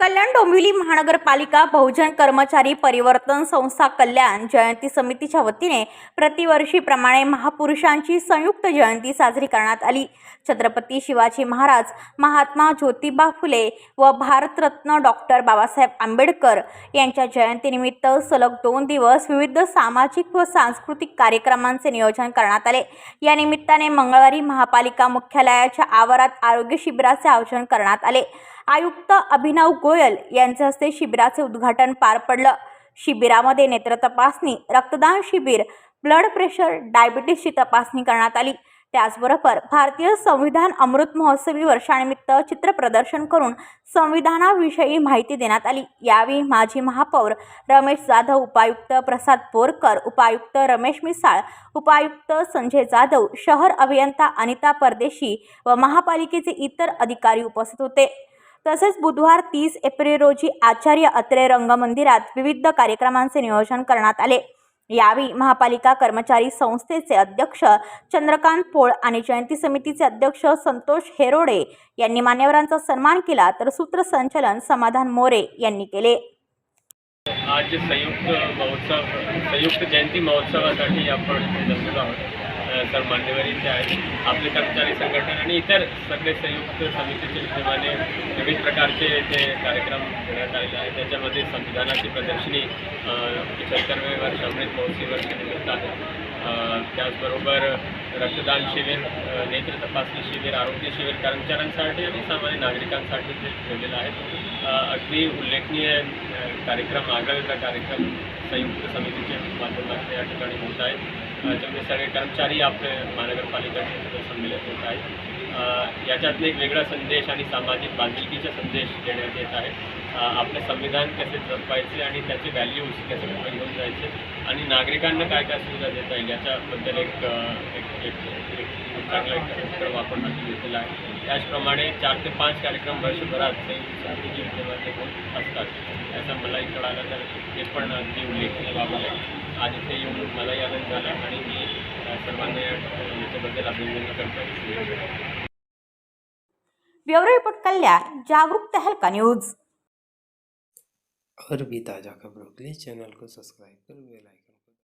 कल्याण डोंबिवली महानगरपालिका बहुजन कर्मचारी परिवर्तन संस्था कल्याण जयंती समितीच्या वतीने प्रतिवर्षीप्रमाणे महापुरुषांची संयुक्त जयंती साजरी करण्यात आली. छत्रपती शिवाजी महाराज महात्मा ज्योतिबा फुले व भारतरत्न डॉक्टर बाबासाहेब आंबेडकर यांच्या जयंतीनिमित्त सलग दोन दिवस विविध सामाजिक व सांस्कृतिक कार्यक्रमांचे नियोजन करण्यात आले. या निमित्ताने मंगळवारी महापालिका मुख्यालयाच्या आवारात आरोग्य शिबिराचे आयोजन करण्यात आले. आयुक्त अभिनव गोयल यांच्या हस्ते शिबिराचे उद्घाटन पार पडलं. शिबिरामध्ये नेत्र तपासणी रक्तदान शिबिर ब्लड प्रेशर डायबिटीसची तपासणी करण्यात आली. त्याचबरोबर भारतीय संविधान अमृत महोत्सवी वर्षानिमित्त चित्रप्रदर्शन करून संविधानाविषयी माहिती देण्यात आली. यावेळी माजी महापौर रमेश जाधव उपायुक्त प्रसाद बोरकर उपायुक्त रमेश मिसाळ उपायुक्त संजय जाधव शहर अभियंता अनिता परदेशी व महापालिकेचे इतर अधिकारी उपस्थित होते. तसेच बुधवार तीस एप्रिल रोजी आचार्य अत्रे रंगमंदिरात विविध कार्यक्रमांचे नियोजन करण्यात आले. यावेळी महापालिका कर्मचारी संस्थेचे अध्यक्ष चंद्रकांत पोळ आणि जयंती समितीचे अध्यक्ष संतोष हेरोडे यांनी मान्यवरांचा सन्मान केला तर सूत्रसंचलन समाधान मोरे यांनी केले. आज संयुक्त महोत्सव संयुक्त जयंती महोत्सवासाठी आपण आहोत. सर तर मान्यवर इथे आहेत आपले कर्मचारी संघटन आणि इतर सगळे संयुक्त समितीचे विद्यमाने विविध प्रकारचे इथे कार्यक्रम घेण्यात आलेले आहेत. त्याच्यामध्ये संविधानाची प्रदर्शनी अ, सत्तरवे वर्ष अमृत महोत्सवी वर्षानिमित्त आहे. त्याचबरोबर रक्तदान शिबिर नेत्र तपासणी शिबिर आरोग्य शिबिर कर्मचाऱ्यांसाठी आणि सामान्य नागरिकांसाठी ते ठेवलेलं आहे. अगदी उल्लेखनीय कार्यक्रम आघाडीचा कार्यक्रम संयुक्त समितीच्या माध्यमातून या ठिकाणी होत आहेत त्याच्यामध्ये त्यामुळे सगळे कर्मचारी आपले महानगरपालिकेचे तिथे होत आहेत अ, याच्यातनं एक वेगळा संदेश आणि सामाजिक बांधिलकीचा संदेश देण्यात येत आहे. आपलं संविधान कसे जपायचे आणि त्याचे व्हॅल्यूज कसे पुढे घेऊन जायचे आणि नागरिकांना काय काय सुविधा देता येईल याच्याबद्दल एक एक एक चांगला एक कार्यक्रम आपण हाती घेतलेला आहे. त्याचप्रमाणे चार ते पाच कार्यक्रम वर्षभरात संयुक्त समितीचे विद्यमाने होत असतात. असं मलाही कळालं तर हे पण अगदी उल्लेखनीय बाब आहे. आज इथे येऊन मलाही आनंद झाला आणि मी सर्वांना याच्याबद्दल अभिनंदन करतो. ब्युरो रिपोर्ट कल्याण जागरूक तहलका न्यूज. और भी ताज़ा खबरों के लिए चैनल को सब्सक्राइब कर बेल आइकन